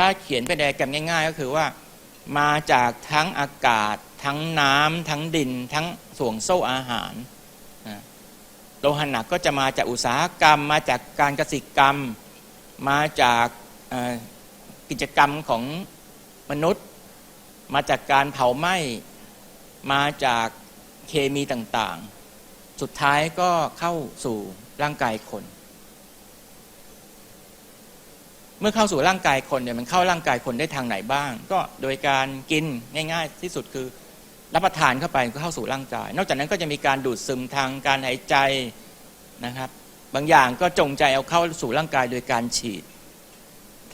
ถ้าเขียนเป็นไดอะแกรมง่าย ๆ ก็คือว่า มาจากทั้งอากาศ ทั้งน้ำทั้งดิน ทั้งส่วงโซ่อาหารโลหะหนักก็จะมาจากอุตสาหกรรม มาจากการเกษตรกรรม มาจากกิจกรรมของมนุษย์ มาจากการเผาไหม้มาจากเคมีต่างๆ สุดท้ายก็เข้าสู่ร่างกายคน เมื่อเข้าสู่ร่างกายคนเนี่ยมันเข้าร่างกายคนได้ทางไหนบ้าง ก็โดยการกินง่าย ๆ ที่สุดคือรับประทานเข้าไปก็เข้าสู่ร่างกาย นอกจากนั้นก็จะมีการดูดซึมทางการหายใจนะครับ บางอย่างก็จงใจเอาเข้าสู่ร่างกายโดยการฉีด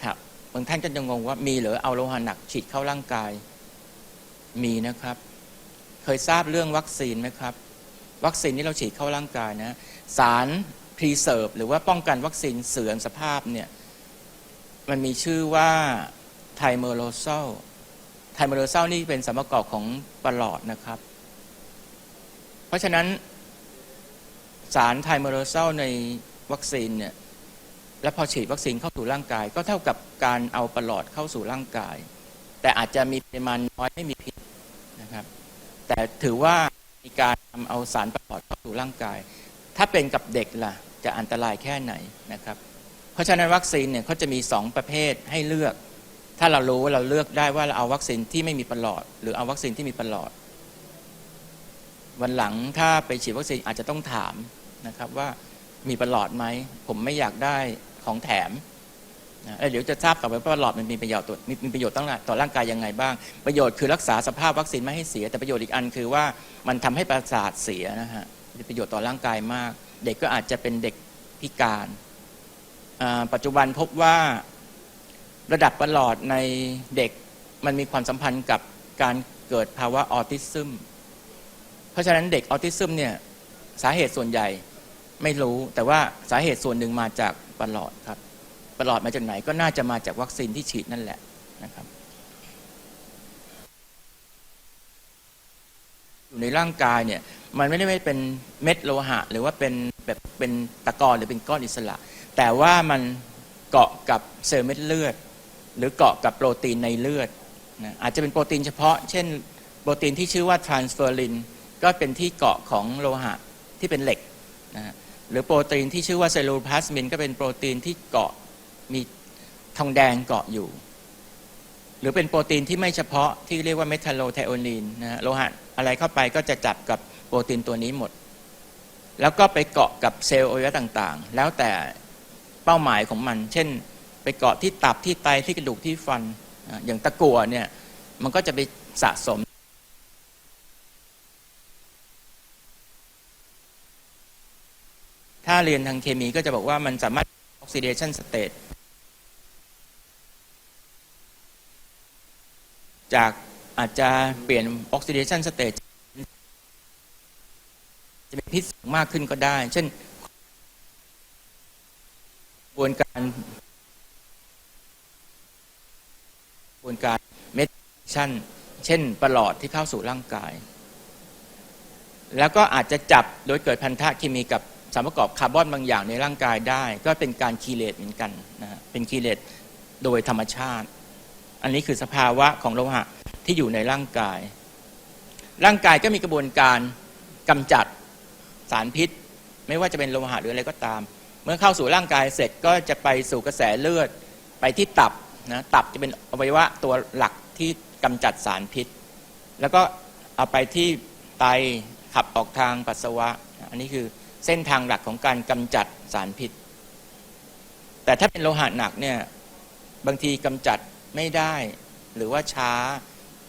ครับบางท่านก็จะงงว่ามีหรือเอาโลหะหนักฉีดเข้าร่างกายมีนะครับ เคยทราบเรื่องวัคซีนไหมครับ วัคซีนที่เราฉีดเข้าร่างกายนะ สารพรีเซิร์ฟหรือว่าป้องกันวัคซีนเสื่อมสภาพเนี่ย มันมีชื่อว่าไทเมอโรโซลไทเมอโรโซลนี่เป็นสารประกอบของปรลอดนะครับ เพราะฉะนั้นสารไทเมอโรโซลในวัคซีนเนี่ยและพอฉีดวัคซีนเข้าสู่ร่างกาย ก็เท่ากับการเอาปรลอดเข้าสู่ร่างกาย แต่อาจจะมีปริมาณน้อยไม่มีพิษนะครับ แต่ถือว่ามีการนำเอาสารประหลอดเข้าสู่ร่างกาย ถ้าเป็นกับเด็กล่ะ จะอันตรายแค่ไหนนะครับ เพราะฉะนั้นวัคซีนเนี่ยเขาจะมี 2 ประเภทให้เลือก ถ้าเรารู้ว่าเราเลือกได้ว่าเราเอาวัคซีนที่ไม่มีประหลอด หรือเอาวัคซีนที่มีประหลอด วันหลังถ้าไปฉีดวัคซีนอาจจะต้องถามนะครับว่ามีประหลอดไหม ผมไม่อยากได้ของแถมนะเดี๋ยวจะทราบต่อไปว่าประหลอดมันมีประโยชน์ต่อมีประโยชน์ต่อต่อร่างกายยังไงบ้าง ประโยชน์คือรักษาสภาพวัคซีนไม่ให้เสีย แต่ประโยชน์อีกอันคือว่ามันทำให้ประสาทเสียนะฮะมีประโยชน์ต่อร่างกายมาก เด็กก็อาจจะเป็นเด็กพิการ ปัจจุบันพบว่าระดับประหลอดในเด็กมันมีความสัมพันธ์กับการเกิดภาวะออทิซึม เพราะฉะนั้นเด็กออทิซึมเนี่ยสาเหตุส่วนใหญ่ไม่รู้แต่ว่าสาเหตุส่วนหนึ่งมาจากประหลอดครับประหลอดมาจากไหนก็น่าจะมาจากวัคซีนที่ฉีดนั่นแหละนะครับอยู่ในร่างกายเนี่ยมันไม่ได้ไม่เป็นเม็ดโลหะ หรือว่าเป็น แบบเป็นตะกอนหรือเป็นก้อนอิสระ แต่ว่ามันเกาะกับเซลล์เม็ดเลือด หรือเกาะกับโปรตีนในเลือดนะอาจจะเป็นโปรตีนเฉพาะ เช่น โปรตีนที่ชื่อว่าทรานสเฟอรินก็เป็นที่เกาะของโลหะที่เป็นเหล็กนะหรือโปรตีนที่ชื่อว่าเซลลูพลาสมินก็เป็นโปรตีนที่เกาะมีทองแดงเกาะอยู่ หรือเป็นโปรตีนที่ไม่เฉพาะที่เรียกว่าเมทาโลไทโอนีนนะโลหะอะไรเข้าไปก็จะจับกับโปรตีนตัวนี้หมด แล้วก็ไปเกาะกับเซลล์อวัยวะต่างๆ แล้วแต่เป้าหมายของมัน เช่น ไปเกาะที่ตับที่ไตที่กระดูกที่ฟัน อย่างตะกั่วเนี่ยมันก็จะไปสะสมถ้าเรียนทางเคมีก็จะบอกว่ามันสามารถ oxidation state จากอาจจะเปลี่ยน oxidation state จะมีพิษสูงมากขึ้นก็ได้ เช่นกระบวนการกระบวนการเมทชั่นเช่นประหลอดที่เข้าสู่ร่างกาย แล้วก็อาจจะจับโดยเกิดพันธะเคมีกับสารประกอบคาร์บอนบางอย่างในร่างกายได้ ก็เป็นการคีเลตเหมือนกันนะฮะเป็นคีเลตโดยธรรมชาติ อันนี้คือสภาวะของโลหะที่อยู่ในร่างกาย ร่างกายก็มีกระบวนการกำจัด สารพิษ ไม่ว่าจะเป็นโลหะหรืออะไรก็ตาม เมื่อเข้าสู่ร่างกายเสร็จก็จะไปสู่กระแสเลือด ไปที่ตับนะตับจะเป็นอวัยวะตัวหลักที่กำจัดสารพิษ แล้วก็เอาไปที่ไตขับออกทางปัสสาวะ อันนี้คือเส้นทางหลักของการกำจัดสารพิษ แต่ถ้าเป็นโลหะหนักเนี่ยบางทีกำจัดไม่ได้ หรือว่าช้า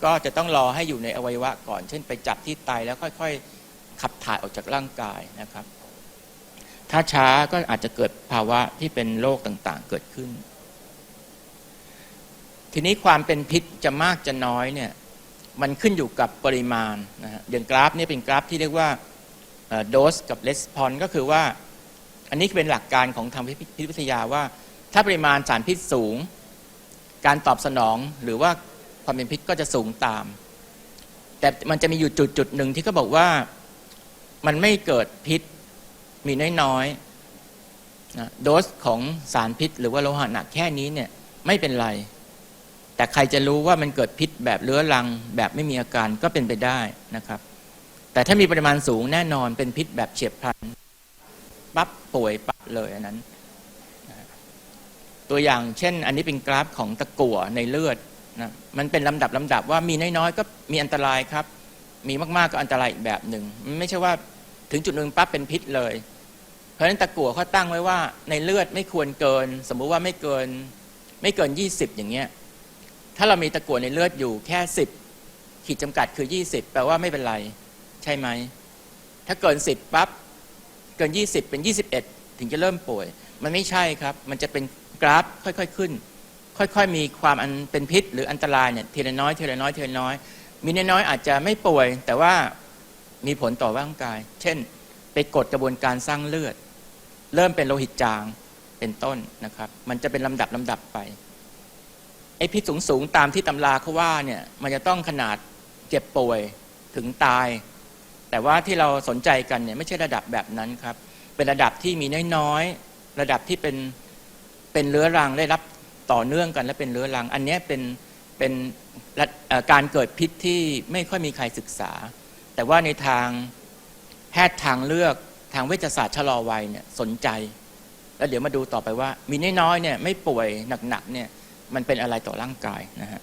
ก็จะต้องรอให้อยู่ในอวัยวะก่อน เช่นไปจับที่ไตแล้วค่อยๆ ขับถ่ายออกจากร่างกายนะครับ ถ้าช้าก็อาจจะเกิดภาวะที่เป็นโรคต่างๆเกิดขึ้น ทีนี้ความเป็นพิษจะมากจะน้อยเนี่ยมันขึ้นอยู่กับปริมาณนะฮะอย่างกราฟนี่เป็นกราฟที่เรียกว่าโดสกับレスปอนก็คือว่า อันนี้เป็นหลักการของทางพิษวิทยาว่า ถ้าปริมาณสารพิษสูง การตอบสนองหรือว่าความเป็นพิษก็จะสูงตาม แต่มันจะมีอยู่จุดจุดหนึ่งที่เขาบอกว่า มันไม่เกิดพิษมีน้อยๆนะโดสของสารพิษ หรือว่าโลหะหนักแค่นี้เนี่ยไม่เป็นไร แต่ใครจะรู้ว่ามันเกิดพิษแบบเรื้อรัง แบบไม่มีอาการก็เป็นไปได้นะครับ แต่ถ้ามีปริมาณสูงแน่นอนเป็นพิษแบบเฉียบพลันปั๊บป่วยปั๊บเลยอันนั้นตัวอย่างเช่น อันนี้เป็นกราฟของตะกั่วในเลือดนะมันเป็นลำดับลำดับว่ามีน้อยๆก็มีอันตรายครับ มีมากๆก็อันตรายอีกแบบหนึ่งไม่ใช่ว่าถึงจุดหนึ่งปั๊บเป็นพิษเลย เพราะฉะนั้นตะกั่วเขาตั้งไว้ว่าในเลือดไม่ควรเกิน สมมุติว่าไม่เกิน ไม่เกิน 20 อย่างเงี้ยถ้าเรามีตะกั่วในเลือดอยู่แค่ 10 ขีดจำกัดคือ 20 แปลว่าไม่เป็นไร ใช่ไหม ถ้าเกิน 10ปั๊บเกิน 20 เป็น 21 ถึงจะเริ่มป่วย มันไม่ใช่ครับ มันจะเป็นกราฟค่อยๆขึ้น ค่อยๆมีความอันเป็นพิษ หรืออันตรายเนี่ยทีละน้อยทีละน้อยทีละน้อย มีน้อยๆอาจจะไม่ป่วย แต่ว่ามีผลต่อร่างกาย เช่น ไปกดกระบวนการสร้างเลือด เริ่มเป็นโลหิตจางเป็นต้นนะครับ มันจะเป็นลำดับลำดับไปไอ้พิษสูงๆตามที่ตำราเขาว่าเนี่ยมันจะต้องขนาดเจ็บป่วยถึงตาย แต่ว่าที่เราสนใจกันเนี่ยไม่ใช่ระดับแบบนั้นครับ เป็นระดับที่มีน้อยๆระดับที่เป็นเป็นเรื้อรังได้รับต่อเนื่องกันและเป็นเรื้อรัง อันนี้เป็นเป็น การเกิดพิษที่ไม่ค่อยมีใครศึกษา แต่ว่าในทางแพทย์ทางเลือกทางเวชศาสตร์ชะลอวัยเนี่ยสนใจ แล้วเดี๋ยวมาดูต่อไปว่า มีน้อยๆเนี่ยไม่ป่วยหนักๆเนี่ยมันเป็นอะไรต่อร่างกายนะฮะ